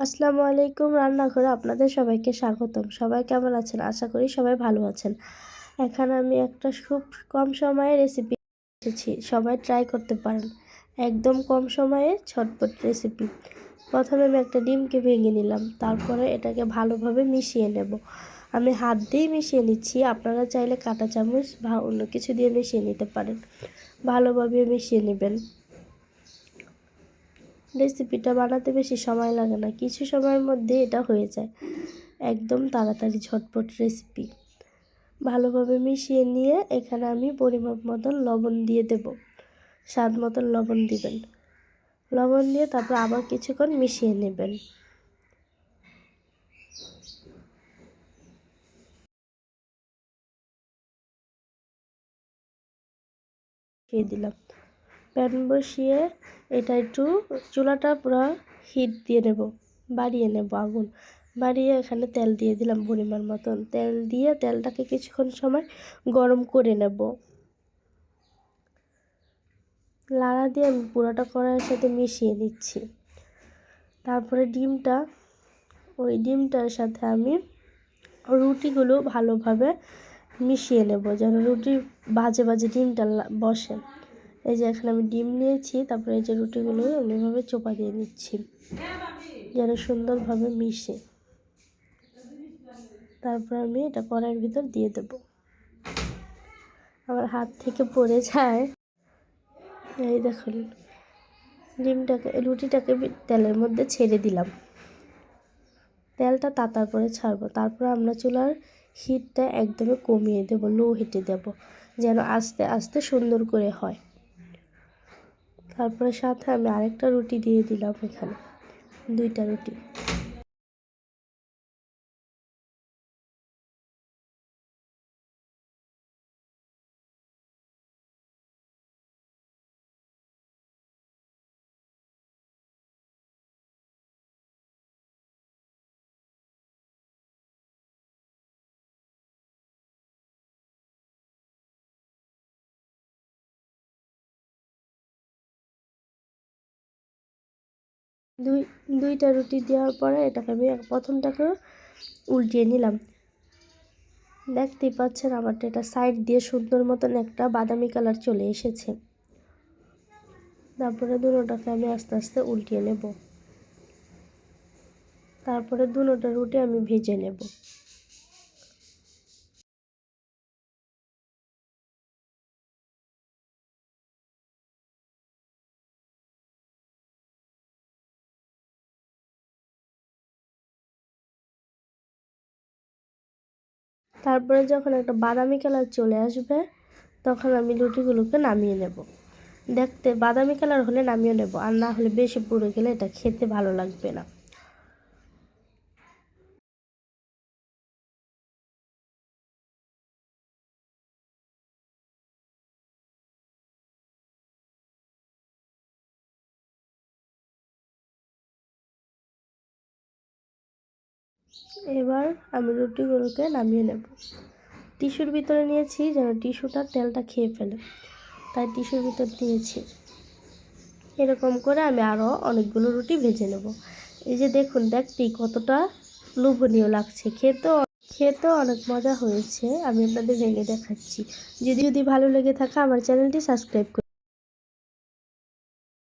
আসসালামু আলাইকুম রান্নাঘরে আপনাদের সবাইকে স্বাগতম। সবাই কেমন আছেন? আশা করি সবাই ভালো আছেন। এখানে আমি একটা খুব কম সময়ে রেসিপি এসেছি। সবাই ট্রাই করতে পারেন। একদম কম সময়ে ছটপট রেসিপি প্রথমে আমি একটা ডিমকে ভেঙে নিলাম। তারপরে এটাকে ভালোভাবে মিশিয়ে নেব। আমি হাত দিয়েই মিশিয়ে নিচ্ছি। আপনারা চাইলে কাঁটা চামচ বা অন্য কিছু দিয়ে মিশিয়ে নিতে পারেন। ভালোভাবে মিশিয়ে নেবেন। রেসিপিটা বানাতে বেশি সময় লাগে না। কিছু সময়ের মধ্যে এটা হয়ে যায়। একদম তাড়াতাড়ি, ঝটপট রেসিপি। ভালোভাবে মিশিয়ে নিয়ে এখানে আমি পরিমাপ মতন লবণ দিয়ে দেব। স্বাদ মতন লবণ দিবেন। লবণ দিয়ে তারপর আবার কিছুক্ষণ মিশিয়ে নেবেন। দিয়ে দিলাম। প্যান বসিয়ে এটা একটু চুলাটা পুরো হিট দিয়ে নেব, বাড়িয়ে নেব আগুন। বাড়িয়ে এখানে তেল দিয়ে দিলাম পরিমাণ মতন। তেল দিয়ে তেলটাকে কিছুক্ষণ সময় গরম করে নেব। লাড়া দিয়ে আমি পুরোটা কড়াইয়ের সাথে মিশিয়ে নিচ্ছি। তারপরে ডিমটা, ওই ডিমটার সাথে আমি রুটিগুলো ভালোভাবে মিশিয়ে নেব, যেন রুটি বাজে বাজে ডিমটা বসে। এই যে এখন আমি ডিম নিয়েছি, তারপরে এই যে রুটিগুলো আমি এভাবে চোপা দিয়ে নিচ্ছি, যেন সুন্দরভাবে মিশে। তারপর আমি এটা কড়াইয়ের ভিতর দিয়ে দেব। আমার হাত থেকে পড়ে যায়। এই দেখুন, ডিমটাকে, রুটিটাকে তেলের মধ্যে ছেড়ে দিলাম। তেলটা তাতার পরে ছাড়বো। তারপর আমরা চুলার হিটটা একদমই কমিয়ে দেব, লো হিটে দেব, যেন আস্তে আস্তে সুন্দর করে হয়। তারপরে সাথে আমি আরেকটা রুটি দিয়ে দিলাম এখানে দুইটা রুটি। দুই, দুইটা রুটি দেওয়ার পরে এটাকে আমি প্রথমটাকে উল্টিয়ে নিলাম। দেখতেই পাচ্ছেন আমারটা এটা সাইড দিয়ে সুন্দর মতন একটা বাদামি কালার চলে এসেছে। তারপরে দুটোটাকে আমি আস্তে আস্তে উল্টিয়ে নেব। তারপরে দুটোটা রুটি আমি ভেজে নেব। তারপরে যখন একটা বাদামি কালার চলে আসবে, তখন আমি লুটিগুলোকে নামিয়ে নেব। দেখতে বাদামি কালার হলে নামিয়ে নেব, আর না হলে বেশি পুড়ে গেলে এটা খেতে ভালো লাগবে না। এবার আমি রুটিগুলোকে নামিয়ে নেব। টিস্যুর ভিতরে নিয়েছি যেন টিস্যুটা তেলটা খেয়ে ফেলে। তাই টিস্যুর ভিতর দিয়েছি। এরকম করে আমি আরও অনেকগুলো রুটি ভেজে নেব। এই যে দেখুন, দেখতেই কতটা লোভনীয় লাগছে। খেতেও খেতেও অনেক মজা হয়েছে। আমি আপনাদের ভেঙে দেখাচ্ছি। যদি যদি ভালো লেগে থাকে আমার চ্যানেলটি সাবস্ক্রাইব